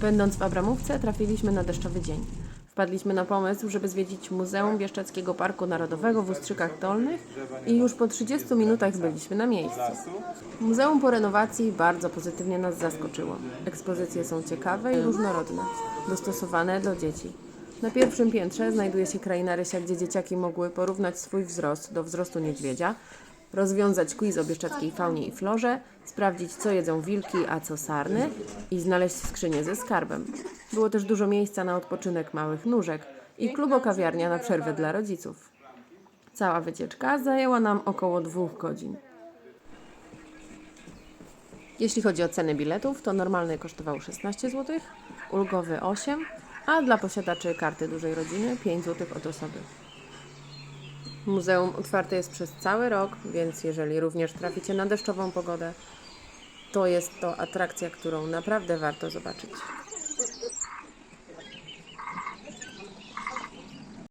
Będąc w Abramówce, trafiliśmy na deszczowy dzień. Wpadliśmy na pomysł, żeby zwiedzić Muzeum Bieszczadzkiego Parku Narodowego w Ustrzykach Dolnych i już po 30 minutach byliśmy na miejscu. Muzeum po renowacji bardzo pozytywnie nas zaskoczyło. Ekspozycje są ciekawe i różnorodne, dostosowane do dzieci. Na pierwszym piętrze znajduje się kraina Rysia, gdzie dzieciaki mogły porównać swój wzrost do wzrostu niedźwiedzia, rozwiązać quiz o bieszczadzkiej faunie i florze, sprawdzić co jedzą wilki, a co sarny i znaleźć skrzynię ze skarbem. Było też dużo miejsca na odpoczynek małych nóżek i klubo-kawiarnia na przerwę dla rodziców. Cała wycieczka zajęła nam około dwóch godzin. Jeśli chodzi o ceny biletów, to normalny kosztował 16 zł, ulgowy 8, a dla posiadaczy karty dużej rodziny 5 zł od osoby. Muzeum otwarte jest przez cały rok, więc jeżeli również traficie na deszczową pogodę, to jest to atrakcja, którą naprawdę warto zobaczyć.